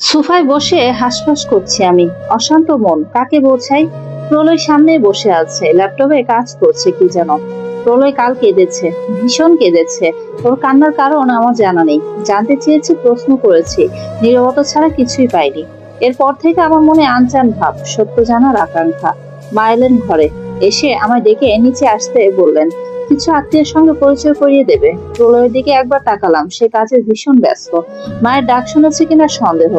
সোফায় বসে হাসফাস করছি আমি। অশান্ত মন। কাকে বোঝাই? প্রলয় সামনে বসে আছে। ল্যাপটপে কাজ করছে কি যেন। প্রলয় কাল কেঁদেছে। ভীষণ কেঁদেছে। ওর কান্নার কারণ আমার জানা নেই। জানতে চেয়েছি, প্রশ্ন করেছি। নিরবতা ছাড়া কিছুই পাইনি। এরপর থেকে আমার মনে আনচান ভাব, সত্য জানার আকাঙ্ক্ষা। মা এলেন ঘরে। এসে আমায় ডেকে নিচে আসতে বললেন কিছু আত্মীয়ের সঙ্গে পরিচয় করিয়ে দেবে। প্রলয়ের দিকে একবার তাকালাম, সে কাজে ভীষণ ব্যস্ত। মায়ের ডাক শুনেছে কিনা সন্দেহ।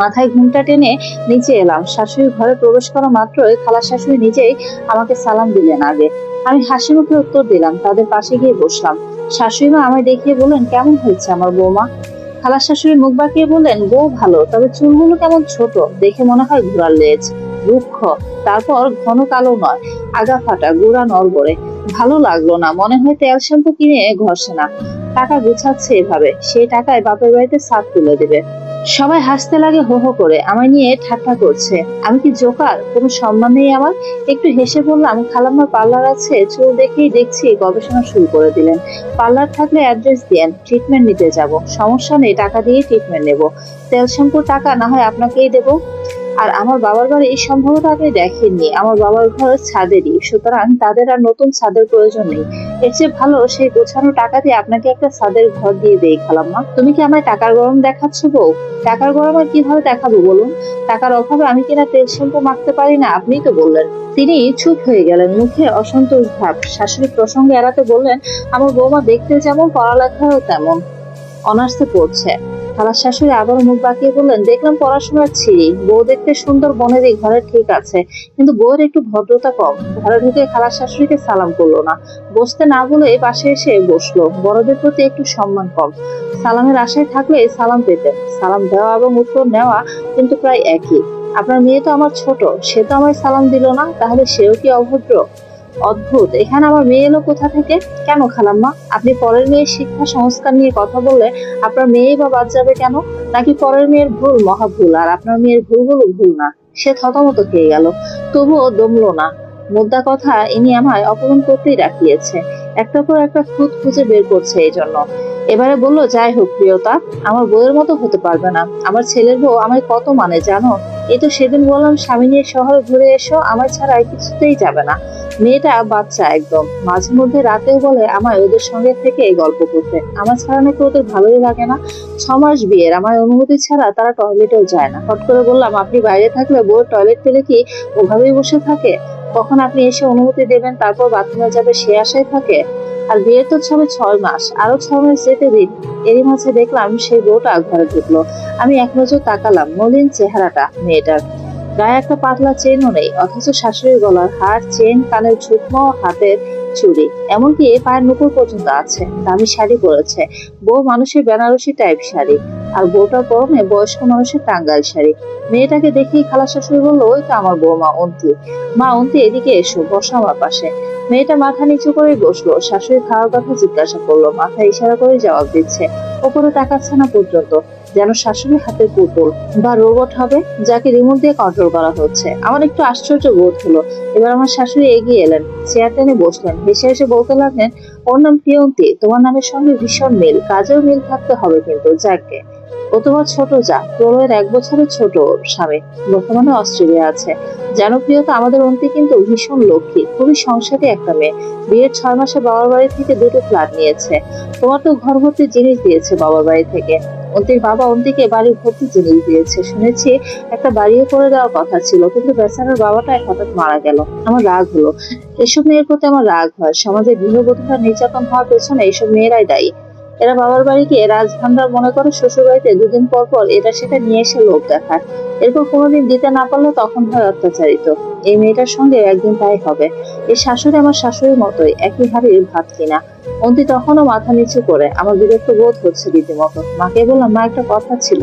মাথায় ঘুমটা টেনে নিচে এলাম। শাশুড়ি ঘরে প্রবেশ করা মাত্রই খালা শাশুড়ি নিজেই আমাকে সালাম দিলেন আগে। আমি হাসি মুখে উত্তর দিলাম, তাদের পাশে গিয়ে বসলাম। শাশুড়ি মা আমায় দেখিয়ে বললেন, কেমন হয়েছে আমার বৌমা? খালা শাশুড়ি মুখ বাঁকিয়ে বললেন, বউ ভালো, তবে চুলগুলো কেমন ছোট, দেখে মনে হয় ঘোড়ার লেজ। রুক্ষ, তারপর ঘন কালো নয়, আগা ফাটা, গুড়া নড়বড়ে। ভালো লাগল না। মনে হয় তেল শ্যাম্পু কিনে ঘষে না টাকা গুছাচ্ছে এভাবে। সেই টাকায় বাপের বাড়িতে সাত তুলে দেবে। সবাই হাসতে লাগে হো হো করে। আমায় নিয়ে ঠাট্টা করছে। আমি কি জোকার? কোনো সম্মান নেই আমার? একটু হেসে বললাম খালাম্মার পার্লার আছে। চুল দেখেই দেখছি, গবেষণা শুরু করে দিলেন। পার্লার থাকলে অ্যাড্রেস দিয়েন, ট্রিটমেন্ট নিতে যাব। সমস্যা নেই, টাকা দিয়ে ট্রিটমেন্ট নেব। তেল শ্যাম্পুর টাকা না হয় আপনাকেই দেব। আর আমার বাবার বাড়ি সম্ভবত আপনি দেখেননি। আমার বাবার ঘর ছাদেরই। সুতরাং তাদের আর নতুন ছাদের প্রয়োজন নেই। এর চেয়ে ভালো সেই গোছানো টাকা দিয়ে আপনাকে একটা ছাদের ঘর দিয়ে দেই খালাম্মা। তুমি কি আমায় টাকার গরম দেখাচ্ছ বউ? টাকার গরম আর কীভাবে দেখাবো বলুন? টাকার অভাবে আমি কিনা তেল শ্যাম্পু মাখতে পারি না, আপনিই তো বললেন। তিনি চুপ হয়ে গেলেন, মুখে অসন্তোষ ভাব। শাশুড়ি প্রসঙ্গে এড়াতে বললেন, আমার বৌমা দেখতে যেমন, পড়ালেখাও তেমন। অনার্সে পড়ছে। খালার শাশুড়ি আবারও মুখ বাঁকিয়ে বললেন, দেখলাম পড়াশোনার ছিঁড়ি। বউ দেখতে সুন্দর, বনেরই ঘরে ঠিক আছে। কিন্তু বউয়ের একটু ভদ্রতা কম। ঘরে ঢুকে খালার শাশুড়িকে সালাম করল না। বসতে না বলে পাশে এসে বসল। বড়দের প্রতি একটু সম্মান কম। সালামের আশায় থাকলে সালাম পেতেন। সালাম দেওয়া এবং উত্তর নেওয়া কিন্তু প্রায় একই। আপনার মেয়ে তো আমার ছোট, সে তো আমায় সালাম দিল না, তাহলে সেও কি অভদ্র? অদ্ভুত। এখানে আমার মেয়ে এলো কোথা থেকে? কেন খালাম্মা? আপনি পরের মেয়ের শিক্ষা, সংস্কার নিয়ে কথা বললে আপনার মেয়েই বা বাদ যাবে কেন? নাকি পরের মেয়ের ভুল? মহা ভুল। আর আপনার মেয়ের ভুলগুলো ভুল না। সে থতমত খেয়ে গেল। তবুও দমলো না। মুদ্রা কথা ইনি আমায় অপমান করতেই রাখিয়েছে। একটা পর একটা খুঁত খুঁজে বের করছে এই জন্য। এবারে বলল, যাই হোক, প্রিয়তা, আমার বউয়ের মতো হতে পারবে না। আমার ছেলের বউ আমায় কত মানে জানো? এই তো সেদিন বললাম, স্বামী নিয়ে শহর ঘুরে এসো, আমার ছাড়া কিছুতেই যাবে না। মেয়েটা বাচ্চা একদম। মাঝে মধ্যে রাতেও বলে আমার ওদের সঙ্গে থেকে গল্প করতে। আমার ছাড়া নাকি ওদের ভালোই লাগে না। ছ মাস বিয়ের আমার অনুমতি ছাড়া তারা টয়লেটেও যায় না। হট করে বললাম, আপনি বাইরে থাকলে বউ টয়লেট পেলে কি ওভাবেই বসে থাকে? কখন আপনি এসে অনুমতি দেবেন, তারপর বাথরুমে যাবে সে আশায় থাকে। আর বিয়ের তো ছবে ছয় মাস, আরও ছয় মাস যেতে দিন। এরই মাঝে দেখলাম সেই বউটা ঘরে ঢুকলো। আমি এক নজর তাকালাম, মলিন চেহারাটা মেয়েটার। গায়ে একটা পাতলা চেনও নেই, অথচ শাশুড়ির গলার হার, চেন, কানের ঝুঁকমো হাতের চুড়ি। এমনকি পায়ের নুপুর পর্যন্ত আছে, দামি শাড়ি পরেছে। বউ মানুষের বেনারসি টাইপ শাড়ি। আর বউটার পরনে বয়স্ক মানুষের টাঙ্গাইল শাড়ি। মেয়েটাকে দেখেই খালা শাশুড়ি বলল, ওই তো আমার বৌমা অন্তি। মা, অন্তি, এদিকে এসো, বসো আমার পাশে। মেয়েটা মাথা নিচু করে বসল। শাশুড়ি খাওয়ার কথা জিজ্ঞাসা করল, মাথা ইশারা করে জবাব দিচ্ছে, ওপরে তাকাচ্ছে না পর্যন্ত, যেন শাশুড়ি হাতে পুতুল বা রোবট হবে, যাকে রিমোট দিয়ে কন্ট্রোল করা হচ্ছে। আমার একটু আশ্চর্য বোধ হলো। এবার আমার শাশুড়ি এগিয়ে এলেন, চেয়ার টেনে বসলেন, হেসে হেসে বলতে লাগলেন, ওর নাম প্রিয়ন্তী, তোমার নামের সঙ্গে ভীষণ মিল, কাজেও মিল থাকতে হবে কিন্তু, যাকে ও তোমার ছোট যা, প্রলয়ের এক বছরের ছোট স্বামী। বর্তমানে অস্ট্রেলিয়া আছে। জানো প্রিয়তা আমাদের অন্তি কিন্তু ভীষণ লক্ষ্মী, খুবই সংসারী একটা মেয়ে। বিয়ের ছয় মাসে বাবার বাড়ি থেকে দুটো ফ্ল্যাট নিয়েছে। তোমার তো ঘর ভর্তি জিনিস দিয়েছে বাবার বাড়ি থেকে। অন্তির বাবা অন্তিকে বাড়ি ভর্তি জিনিস দিয়েছে। শুনেছি একটা বাড়িও করে দেওয়ার কথা ছিল, কিন্তু বেচারার বাবাটা এক হঠাৎ মারা গেল। আমার রাগ হলো। এসব মেয়ের প্রতি আমার রাগ হয়। সমাজে গৃহবধূরা নির্যাতন হওয়ার পেছনে এইসব মেয়েরাই দায়ী। এরা বাবার বাড়িকে রাজভান্ডার মনে করে শ্বশুর বাড়িতে দুদিন পর পর এটা সেটা নিয়ে এসে লোক দেখায়। এরপর কোনোদিন দিতে না পারলে তখন হয় অত্যাচারিত। এই মেয়েটার সঙ্গে একদিন তাই হবে। এই শাশুড়ি আমার শাশুড়ির মতোই, একই হাড়ির ভাত কিনা। অন্তি তখনও মাথা নিচু করে, আমার বিরক্ত বোধ হচ্ছে রীতিমতো। মাকে বললাম, মা, একটা কথা ছিল।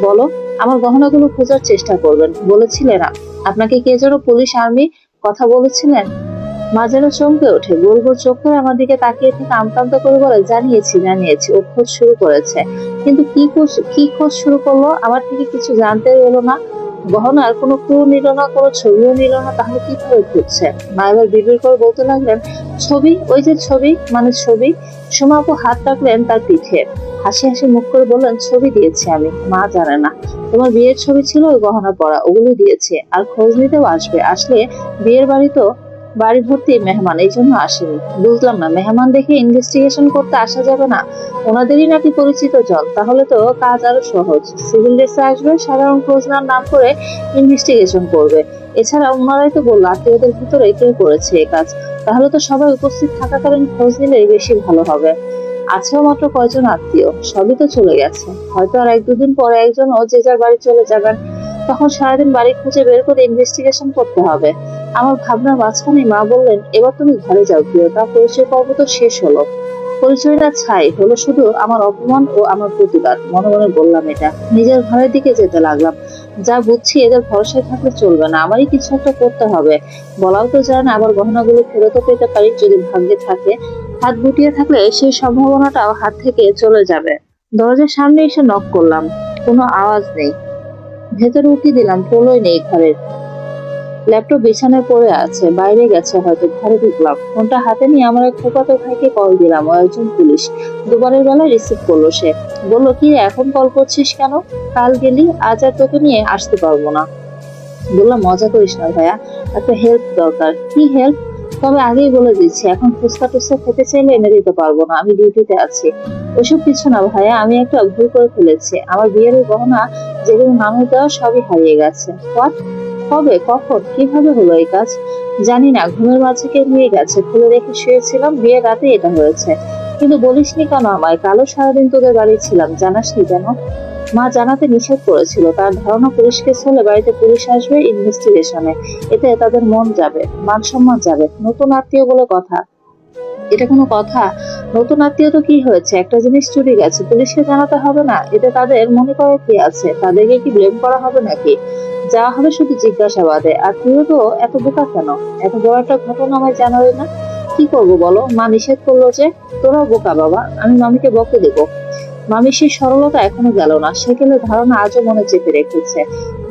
বলো। আমার গহনাগুলো খোঁজার চেষ্টা করবেন। বলেছিলেন আপনাকে কে যেন পুলিশ, আর্মি কথা বলেছিলেন? মা যেন চমকে ওঠে। গোল গোল চোখ করে আমার দিকে তাকিয়ে থেকে আমতান্ত করে বলে, জানিয়েছি জানিয়েছি, ও খোঁজ শুরু করেছে। কিন্তু কি খোঁজ কি খোঁজ শুরু করল? আমার থেকে কিছু জানতে এলো না। গহনার কোনো ক্লু নিল না, কোনো ছবিও নিল না, তাহলে কীভাবে খুঁজছে মা এবার বিড়বিড় করে বলতে লাগলেন, ছবি? ওই যে ছবি? মানে ছবি? সোমাপু হাত রাখলেন তার পিঠে। হাসি হাসি মুখ করে বললেন, ছবি দিয়েছি আমি, মা জানে না। তোমার বিয়ের ছবি ছিল ওই গহনা পরা, ওগুলো দিয়েছে। আর খোঁজ নিতেও আসবে। আসলে বিয়ের বাড়ি তো বাড়ি ভর্তি মেহমান, এই জন্য আসেনি। বুঝলাম না, মেহমান দেখে ইনভেস্টিগেশন করতে আসা যাবে না। ওনাদেরই নাকি পরিচিত জন তাহলে তো কাজ আরও সহজ। সিভিল ড্রেসে আসবে সাধারণ খোঁজ নাম করে ইনভেস্টিগেশন করবে। এছাড়া ওনারাই তো বলল, আত্মীয়দের ভিতরে কেউ করেছে এই কাজ। তাহলে তো সবাই উপস্থিত থাকাকালীন খোঁজ নিলেই বেশি ভালো হবে। আছেও মাত্র কয়জন আত্মীয়, সবই তো চলে গেছে। হয়তো আর এক দুদিন পরে একজন ও যে যার বাড়ি চলে যাবেন। তখন সারাদিন বাড়ি খুঁজে বের করে ইনভেস্টিগেশন করতে হবে। আমার ভাবনার মাঝখানে মা বললেন, এবার তুমি ঘরে যাও প্রিয়তা পরিচয় পর্ব তো শেষ হলো। পরিচয়টা ছাই, হলো শুধু আমার অপমান ও আমার প্রতিবাদ। মনে মনে বললাম এটা। নিজের ঘরের দিকে যেতে লাগলাম। যা বুঝছি এদের ভরসায় থাকলে চলবে না, আমারই কিছু একটা করতে হবে। বলাও তো যায় না, আবার গহনাগুলো ফেরতও পেতে পারি যদি ভাগ্যে থাকে। হাত গুটিয়ে থাকলে সেই সম্ভাবনাটাও হাত থেকে চলে যাবে। দরজার সামনে এসে নক করলাম। কোনো আওয়াজ নেই। ভেতরে উঠে দিলাম, প্রলয় নেই ঘরের। ল্যাপটপ বিছানায় পড়ে আছে, বাইরে গেছে হয়তো, ঘরে ঢুকলাম। ফোনটা হাতে নিয়ে আমার এক ফুফাতো ভাইকে কল দিলাম, ও একজন পুলিশ। দুবারের বেলা রিসিভ করল সে। বলল, কি এখন কল করছিস কেন? কাল গেলি, আজ আর তোকে নিয়ে আসতে পারব না। বললাম, মজা করিস না ভাইয়া, একটা হেল্প দরকার। কি হেল্প তবে আগেই বলে দিচ্ছি এখন ফুচকা টুচকা খেতে চাইলে এনে দিতে পারব না, আমি ডিউটিতে আছি। ওইসব কিছু না ভাইয়া, আমি একটা ভুল করে ফেলেছি। আমার বিয়ের গহনা যেগুলো মানুষ দেওয়া সবই হারিয়ে গেছে। কবে? কখন? কীভাবে হলো এই কাজ? জানি না, ঘুমের মাঝে কে নিয়ে গেছে, খুলে রেখে শুয়েছিলাম, বিয়ের রাতে এটা হয়েছে। কিন্তু বলিসনি কেন আমায়? কালো সারাদিন তোদের বাড়ি ছিলাম, জানাসনি কেন? মা জানাতে নিষেধ করেছিল। তার ধারণা পুলিশ কেস হলে বাড়িতে পুলিশ আসবে ইনভেস্টিগেশনে এতে তাদের মন যাবে, মান সম্মান যাবে। নতুন আত্মীয় বলে কথা। এটা কোনো কথা? নতুন আত্মীয় তো কি হয়েছে? একটা জিনিস চুরি গেছে। পুলিশকে জানাতে হবে না? এতে তাদের মনে করে কি আছে? তাদেরকে কি ব্লেম করা হবে নাকি? যা হবে শুধু জিজ্ঞাসাবাদে। আর তুইও তো এত বোকা কেন? এত বড় একটা ঘটনা আমায় জানাবে না? কি করব বলো? মা নিষেধ করল যে, তোরাও বোকা বাবা। আমি মামিকে বকে দেবো। সেই সরলতা এখনও গেল না। সেকেলের ধারণা আজও মনে চেপে রেখেছে।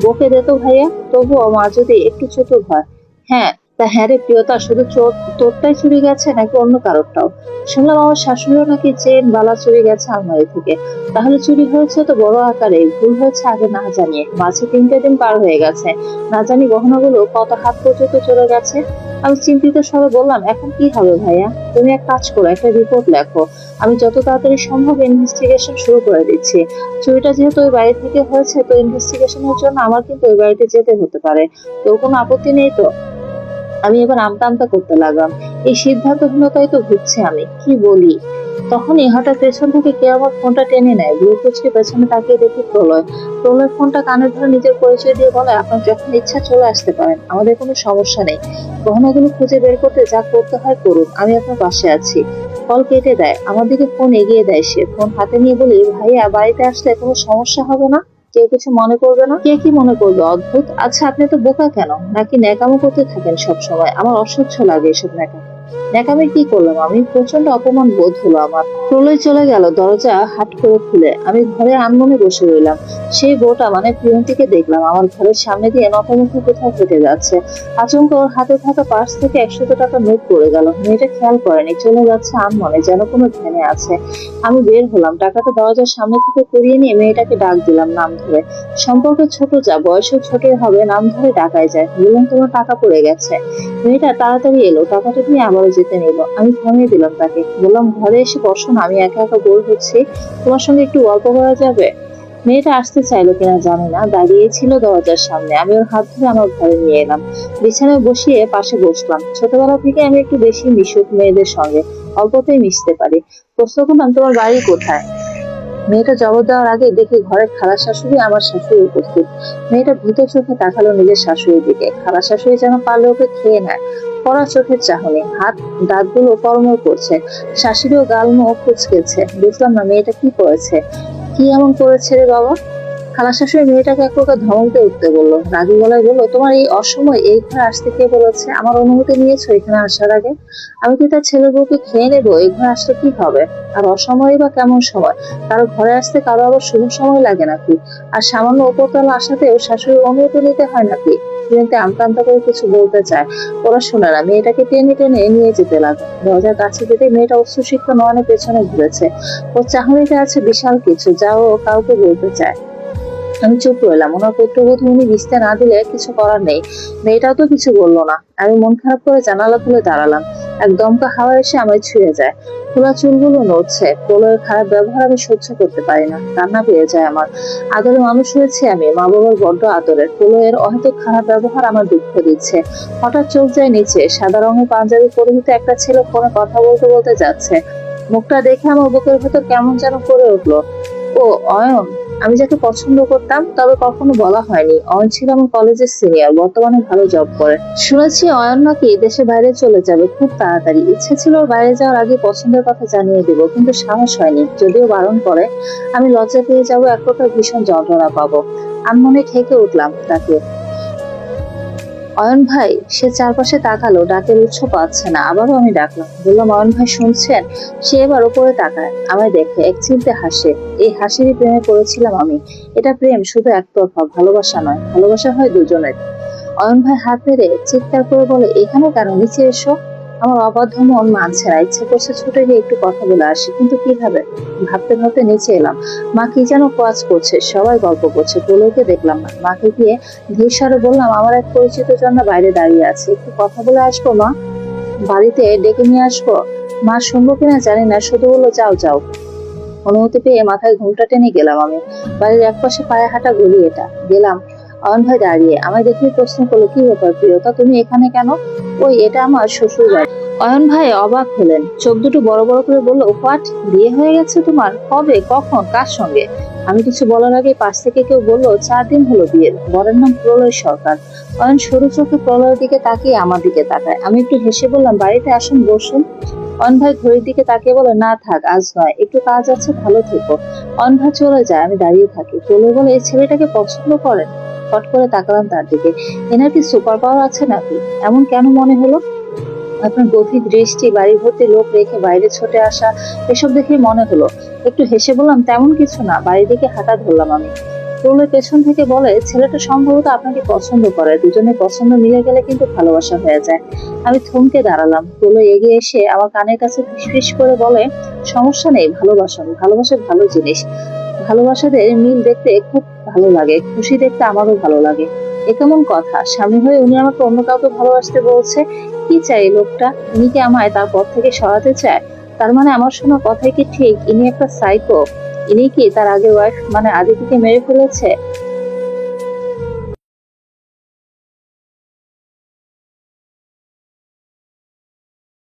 বকে দে তো ভাইয়া, তবুও আমার যদি একটু ছোট হয়। হ্যাঁ তা হ্যাঁ রে প্রিয়তা শুধু চোর, তোরটাই চুরি গেছে নাকি অন্য কারোরটাও? শুনলাম আমার শাশুড়িও নাকি চেন, বালা চুরি গেছে আলমারি থেকে। তাহলে চুরি হয়েছে তো বড় আকারে, ভুল হয়েছে আগে না জানিয়ে। মাঝে তিনটে দিন পার হয়ে গেছে। না জানি গহনাগুলো কত হাত পর্যন্ত চলে গেছে। আমি চিন্তিত স্বরে বললাম, এখন কি হবে ভাইয়া? তুমি এক কাজ করো, একটা রিপোর্ট লেখো। আমি যত তাড়াতাড়ি সম্ভব ইনভেস্টিগেশন শুরু করে দিচ্ছি। চুরিটা যেহেতু ওই বাড়ি থেকে হয়েছে, তো ইনভেস্টিগেশনের জন্য আমার কিন্তু ওই বাড়িতে যেতে হতে পারে। তোর কোনো আপত্তি নেই তো? আমি এবার আমতা করতে লাগলাম। এই সিদ্ধান্তহীনতায় তো ভুগছি আমি, কি বলি? তখনই হঠাৎ পেছন থেকে কে আমার ফোনটা টেনে নেয়। ব্লুটুথকে পেছনে তাকিয়ে দেখি প্রলয়। প্রলয় ফোনটা কানে ধরে নিজের পরিচয় দিয়ে বলে, আপনার যখন ইচ্ছা চলে আসতে পারেন, আমাদের কোনো সমস্যা নেই। গহনাগুলো খুঁজে বের করতে যা করতে হয় করুন, আমি আপনার পাশে আছি। কল কেটে দেয়, আমার দিকে ফোন এগিয়ে দেয় সে। ফোন হাতে নিয়ে বলি, ভাইয়া, বাড়িতে আসলে কোনো সমস্যা হবে না? কেউ কিছু মনে করবে না? কে কি মনে করবে? অদ্ভুত। আচ্ছা আপনি তো বোকা কেন? নাকি ন্যাকামো করতে থাকেন সব সময় আমার অসহ্য লাগে এসব ন্যাকামো। ন্যাকামে কি করলাম? আমি প্রচণ্ড অপমান বোধ হলো আমার। প্রলয় চলে গেল, দরজা হাট করে খুলে। আমি ঘরে আনমনে বসে রইলাম। সেই বউটা মানে প্রিয়ন্তীকে দেখলাম। আমার ঘরের সামনে দিয়ে নতমুখে কোথাও হেঁটে যাচ্ছে। আচমকা ওর হাতে থাকা পার্স থেকে একশত টাকা নোট পড়ে গেল। মেয়েটা খেয়াল করেনি। চলে যাচ্ছে আনমনে, যেন কোনো ধ্যানে আছে। আমি বের হলাম। টাকাটা দরজার সামনে থেকে করিয়ে নিয়ে মেয়েটাকে ডাক দিলাম নাম ধরে। সম্পর্কে ছোট যা, বয়সেও ছোটই হবে, নাম ধরে ডাকায় যায়। বললাম, তোমার টাকা পড়ে গেছে। মেয়েটা তাড়াতাড়ি এলো। টাকাটা নিয়ে আবারও যেতে নিল। আমি থামিয়ে দিলাম তাকে। বললাম, ঘরে এসে বসো না, আমি একা একা বোর হচ্ছি। তোমার সঙ্গে একটু গল্প করা যাবে? মেয়েটা আসতে চাইলো কিনা জানি না। দাঁড়িয়ে ছিল দরজার সামনে। আমি ওর হাত ধরে আমার ঘরে নিয়ে এলাম। বিছানায় বসিয়ে পাশে বসলাম। ছোটবেলা থেকে আমি একটু বেশি মিশুক মেয়েদের সঙ্গে, অল্পতেই মিশতে পারি। প্রশ্ন করলাম, তোমার বাড়ি কোথায়? মেয়েটা জবাব দেওয়ার আগে দেখি ঘরের খালা শাশুড়ি আমার শাশুড়ি উপস্থিত। মেয়েটা ভীত চোখে তাকালো নিজের শাশুড়ির দিকে। খালা শাশুড়ি যেন পারলে ওকে খেয়ে নেয়। পড়া চোখের চাহনি, হাত, দাঁতগুলো কর্মর করছে। শাশুড়িও গালমো কুচকেছে। বুঝলাম না মেয়েটা কি করেছে। কি এমন করেছে রে বাবা? খালা শাশুড়ি মেয়েটাকে এক প্রকার ধমক উঠতে বলল। রাগি গলায় বলল, তোমার এই অসময় এই ঘরে আসতে কে বলেছে? আমার অনুমতি নিয়েছো এখানে আসার আগে? আমি কি তার ছেলে বউকে খেয়ে নেব? এই ঘরে আসতে কি হবে? আর অসময় বা কেমন সময়? কারও ঘরে আসতে কারও আবার শুভ সময় লাগে নাকি? আর সামান্য উপরতলা আসাতেও শাশুড়ির অনুমতি নিতে হয় নাকি? কিন্তু আমতা আমতা করে কিছু বলতে চায়। ওরা শোনে না, মেয়েটাকে টেনে টেনে নিয়ে যেতে লাগে। দরজার কাছে যেতে মেয়েটা উচ্চশিক্ষা নয়নের পেছনে ঘুরেছে। ওর চাহনিতে আছে বিশাল কিছু, যা ও কাউকে বলতে চায়। আমি চুপ রইলাম। ওনার পুত্রবধূ উনি ভিস্তে না দিলে কিছু করার নেই। মেয়েটাও তো কিছু বলল না। আমি মন খারাপ করে জানালা খুলে দাঁড়ালাম। এক দমকা হাওয়া এসে আমায় ছুঁয়ে যায়। খোলা চুলগুলো নড়ছে। প্রলয়ের খারাপ ব্যবহার আমি সহ্য করতে পারি না। কান্না পেয়ে যায় আমার। আদরে মানুষ হয়েছে আমি। মা বাবার বড্ড আদরের প্রলয়ের হয়তো খারাপ ব্যবহার আমার দুঃখ দিচ্ছে। হঠাৎ চোখ যায় নিচে। সাদা রঙের পাঞ্জাবি পরিহিত একটা ছেলে ফোনে কথা বলতে বলতে যাচ্ছে। মুখটা দেখে আমার বুকের ভেতর কেমন যেন করে উঠল। ও, অয়ন? আমি যাকে পছন্দ করতাম, তবে কখনো বলা হয়নি। অয়ন ছিল আমার কলেজের সিনিয়র, বর্তমানে ভালো জব করে। শুনেছি অয়ন নাকি দেশে বাইরে চলে যাবে, খুব তাড়াতাড়ি। ইচ্ছে ছিল বাইরে যাওয়ার আগে পছন্দের কথা জানিয়ে দেবো, কিন্তু সাহস হয়নি। যদিও বারণ করে, আমি লজ্জা পেয়ে যাব, এক প্রকার ভীষণ যন্ত্রণা পাবো। আমি মনে খেকে উঠলাম তাকে। অয়ন ভাই, সে চারপাশে তাকালো, ডাকের উৎস পাচ্ছে না, আবারও আমি ডাকলাম। বললাম, অয়ন ভাই, শুনছেন? সে এবার ওপরে তাকায়, আমায় দেখে, এক চিন্তে হাসে। এই হাসিরই প্রেমে পড়েছিলাম আমি। এটা প্রেম শুধু একতরফা, ভালোবাসা নয়, ভালোবাসা হয় দুজনের। অয়ন ভাই হাত পেরে চিৎকার করে বলে, এখানে কেন? নিচে এসো। আমার অবাধ্য মন মানছে না। ইচ্ছে করছে ছুটে গিয়ে একটু কথা বলে আসি, কিন্তু কীভাবে? ভাবতে ভাবতে নিচে এলাম। মা কি যেন কাজ করছে, সবাই গল্প করছে প্রলয়কে দেখলাম না। মাকে গিয়ে ধীর স্বরে বললাম, আমার এক পরিচিত জন্য বাইরে দাঁড়িয়ে আছে, একটু কথা বলে আসব মা? বাড়িতে ডেকে নিয়ে আসব? মা শুনব কিনা জানি না, শুধু বলল, যাও যাও। অনুমতি পেয়ে মাথায় ঘুমটা টেনে গেলাম আমি। বাড়ির একপাশে পায়ে হাঁটা গলি এটা। গেলাম অয়ন ভাই দাঁড়িয়ে আমায় দেখে প্রশ্ন করল, কি ব্যাপার প্রিয়তা তুমি এখানে কেন? ওই, এটা আমার শ্বশুর বাড়ি অয়ন ভাই অবাক হলেন। চোখ দুটো বড় বড় করে বলল, হোয়াট? বিয়ে হয়ে গেছে তোমার? কবে? কখন? কার সঙ্গে? আমি কিছু বলার আগে পাশ থেকে কেউ বলল, চার দিন হলো বিয়ের। বরের নাম প্রলয় সরকার। অয়ন সরু চোখে প্রলয়ের দিকে তাকিয়ে আমার দিকে তাকায়। আমি একটু হেসে বললাম, বাড়িতে আসুন, বসুন। অয়ন ভাই ঘড়ির দিকে তাকিয়ে বলে না থাক, আজ নয়। একটু কাজ আছে, ভালো থেকো। অয়ন ভাই চলে যায়, আমি দাঁড়িয়ে থাকি। প্রলয় বলে, এই ছেলেটাকে পছন্দ করেন? ফট করে তাকালাম তার দিকে। এনার কি সুপার পাওয়ার আছে নাকি? এমন কেন মনে হলো? আপনার গভীর দৃষ্টি, বাড়ি ভর্তি লোক রেখে বাইরে ছুটে আসা, এসব দেখে মনে হলো, একটু হেসে বললাম, তেমন কিছু না, বাড়ির দিকে হাঁটা ধরলাম আমি। প্রলয় পেছন থেকে বলে, ছেলেটা সম্ভবত আপনাকে পছন্দ করে, দুজনে পছন্দ মিলে গেলে কিন্তু ভালোবাসা হয়ে যায়। আমি থমকে দাঁড়ালাম প্রলয় এগিয়ে এসে আমার কানের কাছে ফিসফিস করে বলে, সমস্যা নেই ভালোবাসুন ভালোবাসা ভালো জিনিস। ভালোবাসাদের মিল দেখতে খুব ভালো লাগে, খুশি দেখতে আমারও ভালো লাগে। এ কেমন কথা? স্বামী হয়ে উনি আমাকে অন্য কাউকে ভালোবাসতে বলছে? কি চাই লোকটা? উনি কি আমায় তার পথ থেকে সরাতে চায়? তার মানে আমার শোনা কথাই কি ঠিক? ইনি একটা সাইকো ইনি কি তার আগে ওয়াইফ মানে আদিতিকে মেরে ফেলেছে?